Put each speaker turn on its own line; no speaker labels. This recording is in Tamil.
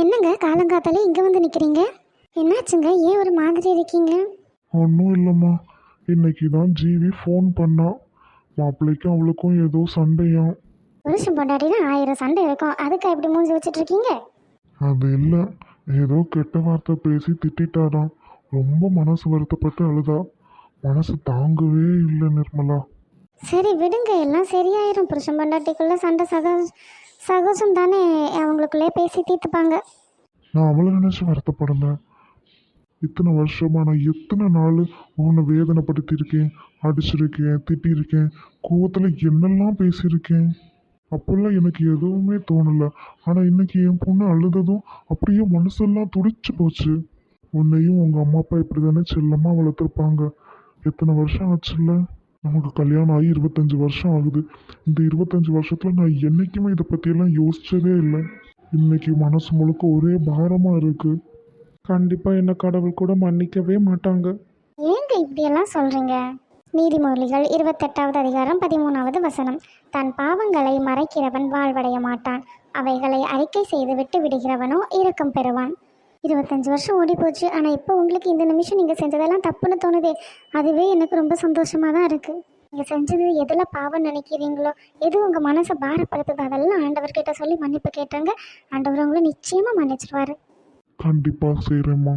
என்னங்க காலங்காத்தாலே இங்கே வந்து நிற்கிறீங்க என்னாச்சுங்க? ஏன் ஒரு மாதிரி இருக்கீங்க?
ஒன்றும் இல்லைம்மா. இன்னைக்கு தான் ஜீவி ஃபோன் பண்ணா. மாப்பிள்ளைக்கும் அவளுக்கும் ஏதோ சண்டையாம்.
புருஷன் பொண்டாட்டினா ஆயிரம் சண்டை இருக்கும். அதுக்கு எப்படி மூஞ்சி வச்சுட்டு இருக்கீங்க?
அது இல்லை. ஏதோ கெட்ட வார்த்தை பேசி திட்டிட்டாராம் ரொம்ப மனசு வருத்தப்பட்டு அழுதா. மனசு தாங்கவே இல்லை நிர்மலா.
சரி விடுங்க. எல்லாம் சரியாயிரும். புருஷன் பொண்டாட்டிக்குள்ள சண்டை சக சகஜம் தானே அவங்களுக்குள்ளே பேசி தீர்த்துப்பாங்க.
நான் அவளை நினச்சி வருத்தப்படல. இத்தனை வருஷமா நான் எத்தனை நாள் உன்னை வேதனைப்படுத்தியிருக்கேன் அடிச்சிருக்கேன் திட்டியிருக்கேன் கோவத்தில் என்னெல்லாம் பேசியிருக்கேன். அப்போல்லாம் எனக்கு எதுவுமே தோணலை. ஆனால் இன்னைக்கு என் பொண்ணு அழுததும் அப்படியே மனசெல்லாம் துடிச்சு போச்சு. உன்னையும் உங்கள் அம்மா அப்பா இப்படி தானே செல்லமாக வளர்த்துருப்பாங்க. எத்தனை வருஷம் ஆச்சுல்ல? நமக்கு கல்யாணம் ஆகி இருபத்தஞ்சி வருஷம் ஆகுது. இந்த இருபத்தஞ்சி வருஷத்தில் நான் என்றைக்குமே இதை பற்றியெல்லாம் யோசிச்சதே இல்லை. இன்னைக்கு மனசு முழுக்க ஒரே பாரமாக இருக்குது கண்டிப்பாக என்ன கடவுள் கூட மன்னிக்கவே மாட்டாங்க.
ஏங்க இப்படியெல்லாம் சொல்கிறீங்க நீதிமொழிகள் இருபத்தெட்டாவது அதிகாரம் பதிமூணாவது வசனம். தன் பாவங்களை மறைக்கிறவன் வாழ்வடைய மாட்டான். அவைகளை அறிக்கை செய்து விட்டு விடுகிறவனோ இரக்கம் பெறுவான். இருபத்தஞ்சி வருஷம் ஓடி போச்சு ஆனால் இப்போ உங்களுக்கு இந்த நிமிஷம் நீங்கள் செஞ்சதெல்லாம் தப்புன்னு தோணுதே. அதுவே எனக்கு ரொம்ப சந்தோஷமாக தான் இருக்குது நீங்கள் செஞ்சது எதில் பாவம் நினைக்கிறீங்களோ எது உங்கள் மனசை பாரப்படுத்துதோ அதெல்லாம் ஆண்டவர்கிட்ட சொல்லி மன்னிப்பு கேட்டாங்க. ஆண்டவர் உங்களை நிச்சயமாக மன்னிச்சிருவார்.
கண்டிப்பாக செய்கிறேம்மா